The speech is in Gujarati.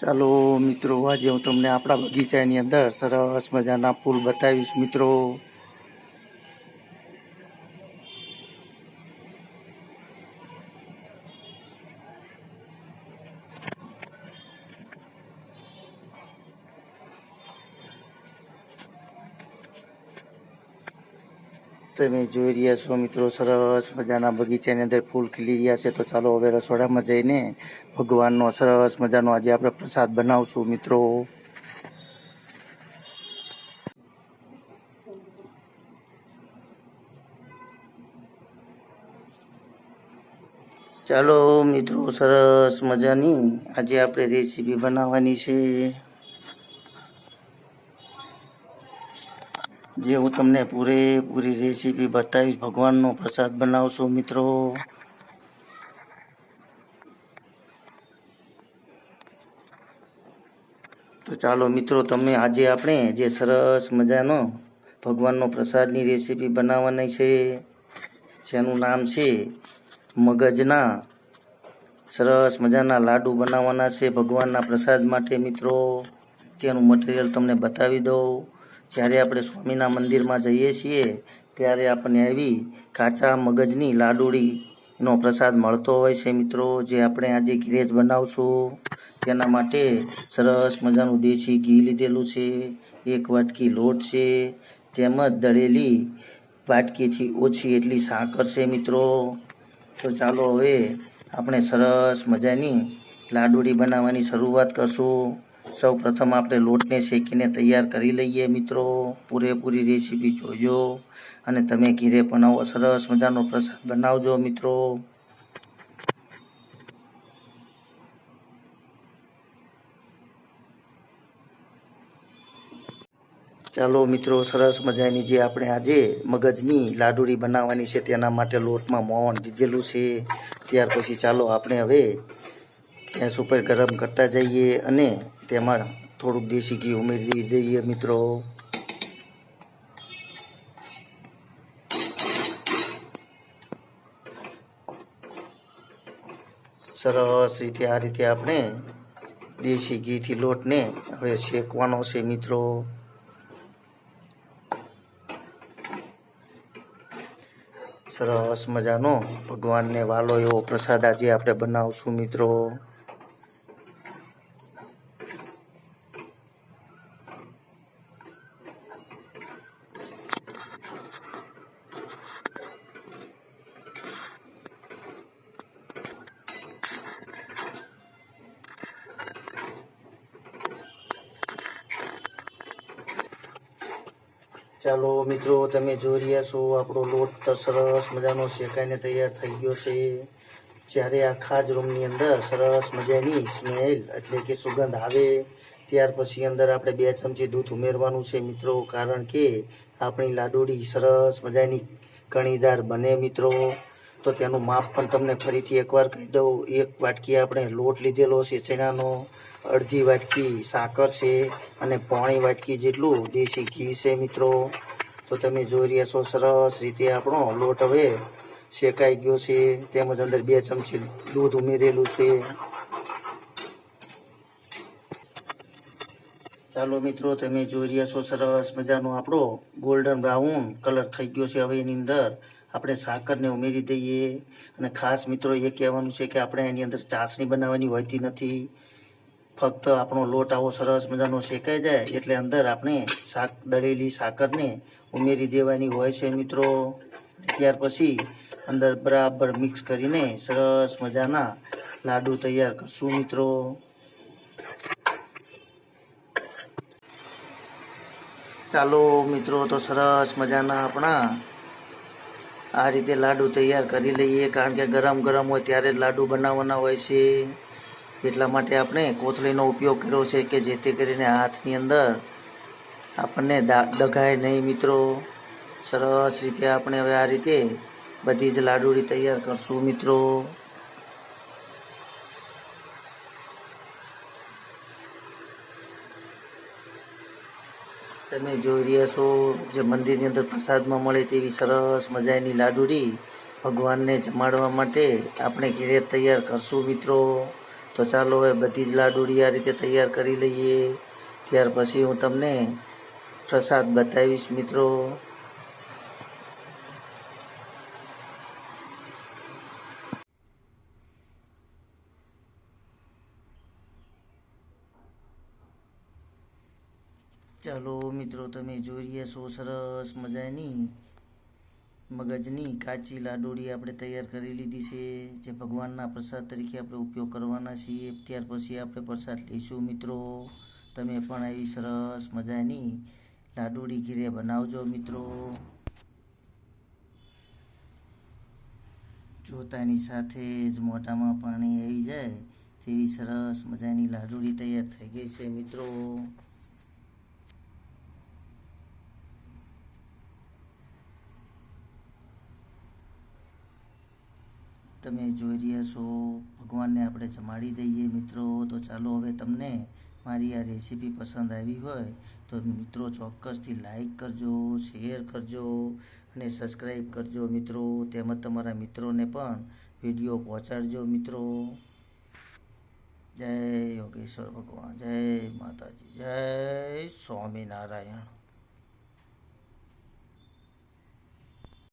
ચાલો મિત્રો આજે હું તમને આપણા બગીચાની અંદર સરસ મજાના ફૂલ બતાવીશ મિત્રો. તમે જોઈ રહ્યા છો મિત્રો, સરસ મજાના બગીચાની અંદર ફૂલ ખીલી રહ્યા છે. તો ચાલો હવે રસોડામાં જઈને ભગવાનનો સરસ મજાનો આજે આપણે પ્રસાદ બનાવશું મિત્રો. ચાલો મિત્રો, સરસ મજાની આજે આપણે રેસીપી બનાવવાની છે. જે હું તમને પૂરેપૂરી રેસીપી બતાવીશ, ભગવાનનો પ્રસાદ બનાવશો મિત્રો. તો ચાલો મિત્રો, તમે આજે આપણે જે સરસ મજાનો ભગવાનનો પ્રસાદની રેસીપી બનાવવાની છે, જેનું નામ છે મગજના સરસ મજાના લાડુ બનાવવાના છે ભગવાનના પ્રસાદ માટે મિત્રો. તેનું મટીરિયલ તમને બતાવી દઉં. જ્યારે આપણે સ્વામીના મંદિરમાં જઈએ છીએ, ત્યારે આપણને આવી કાચા મગજની લાડુડીનો પ્રસાદ મળતો હોય છે મિત્રો, જે આપણે આજે ઘરે બનાવશું. તેના માટે સરસ મજાનું દેશી ઘી લીધેલું છે, એક વાટકી લોટ છે, તેમજ દળેલી વાટકીથી ઓછી એટલી સાકર છે મિત્રો. તો ચાલો હવે આપણે સરસ મજાની લાડુડી બનાવવાની શરૂઆત કરશું. સૌ પ્રથમ આપણે લોટને શેકીને તૈયાર કરી લઈએ મિત્રો. પૂરેપૂરી રેસીપી જોજો અને તમે ઘીરે બનાવો સરસ મજાનો પ્રસાદ બનાવજો મિત્રો. ચાલો મિત્રો, સરસ મજાની જે આપણે આજે મગજની લાડુડી બનાવવાની છે, તેના માટે લોટમાં મોણ દીધેલું છે. ત્યાર પછી ચાલો આપણે હવે ગેસ ઉપર ગરમ કરતા જઈએ અને તેમાં થોડુંક દેશી ઘી ઉમેરી દઈએ મિત્રો. સરસ રીતે આ રીતે આપણે દેશી ઘીથી લોટને હવે શેકવાનો છે મિત્રો. સરસ મજાનો ભગવાનને વાલો એવો પ્રસાદ આજે આપણે બનાવશું મિત્રો. ચાલો મિત્રો, તમે જોઈ રહ્યા છો આપણો લોટ તો સરસ મજાનો શેકાઈને તૈયાર થઈ ગયો છે. જ્યારે આખા જ રૂમની અંદર સરસ મજાની સ્મેલ એટલે કે સુગંધ આવે, ત્યાર પછી અંદર આપણે બે ચમચી દૂધ ઉમેરવાનું છે મિત્રો, કારણ કે આપણી લાડુડી સરસ મજાની કણીદાર બને મિત્રો. તો તેનું માપ પણ તમને ફરીથી એકવાર કહી દઉં. એક વાટકી આપણે લોટ લીધેલો છે ચણાનો. અડધી વાટકી સાકર છે અને પોણી વાટકી જેટલું દેશી ઘી છે મિત્રો. તો તમે જોઈ રહ્યા છો, સરસ રીતે આપણો લોટ હવે શેકાઈ ગયો છે. તેમજ અંદર બે ચમચી દૂધ ઉમેરેલું છે. ચાલો મિત્રો, તમે જોઈ રહ્યા છો, સરસ મજાનો આપણો ગોલ્ડન બ્રાઉન કલર થઈ ગયો છે. હવે એની અંદર આપણે સાકરને ઉમેરી દઈએ. અને ખાસ મિત્રો, એ કહેવાનું છે કે આપણે એની અંદર ચાસણી બનાવવાની હોતી નથી. ફક્ત આપણો લોટ આવો સરસ મજાનો શેકાઈ જાય એટલે અંદર આપણે શાક, દળેલી સાકરને ઉમેરી દેવાની હોય છે મિત્રો. ત્યાર પછી અંદર બરાબર મિક્સ કરીને સરસ મજાના લાડુ તૈયાર કરશું મિત્રો. ચાલો મિત્રો, તો સરસ મજાના આપણા આ રીતે લાડુ તૈયાર કરી લઈએ. કારણ કે ગરમ ગરમ હોય ત્યારે જ લાડુ બનાવવાના હોય છે. એટલા માટે આપણે કોથળીનો ઉપયોગ કર્યો છે કે જેથી કરીને હાથની અંદર આપણને દગાય નહીં મિત્રો. સરસ રીતે આપણે હવે આ રીતે બધી જ લાડુડી તૈયાર કરશું મિત્રો. તમે જોઈ રહ્યા છો જે મંદિરની અંદર પ્રસાદમાં મળે તેવી સરસ મજાની લાડુડી ભગવાનને જમાડવા માટે આપણે ઘેરે તૈયાર કરશું મિત્રો. તો ચાલો હવે બધી જ લાડુડી આ રીતે તૈયાર કરી લઈએ. ત્યાર પછી હું તમને પ્રસાદ બતાવીશ મિત્રો. ચાલો મિત્રો, તમે જોઈ રહ્યા છો સરસ મજાની મગજની કાચી લાડુળી આપણે તૈયાર કરી લીધી છે, જે ભગવાનના પ્રસાદ તરીકે આપણે ઉપયોગ કરવાના છીએ. ત્યાર પછી આપણે પ્રસાદ લઈશું મિત્રો. તમે પણ આવી સરસ મજાની લાડુળી ઘીરે બનાવજો મિત્રો. જોતાની સાથે જ મોઢામાં પાણી આવી જાય, તેવી સરસ મજાની લાડુળી તૈયાર થઈ ગઈ છે મિત્રો. તમે જોઈ રહ્યા છો, ભગવાનને આપણે જમાડી દઈએ. મિત્રો, તો ચાલો હવે તમને મારી આ રેસીપી પસંદ આવી હોય, તો મિત્રો ચોક્કસથી લાઈક કરજો, શેર કરજો અને સબસ્ક્રાઈબ કરજો મિત્રો. તેમજ તમારા મિત્રોને પણ વીડિયો પહોંચાડજો મિત્રો. જય યોગેશ્વર ભગવાન, જય માતાજી, જય સ્વામિનારાયણ.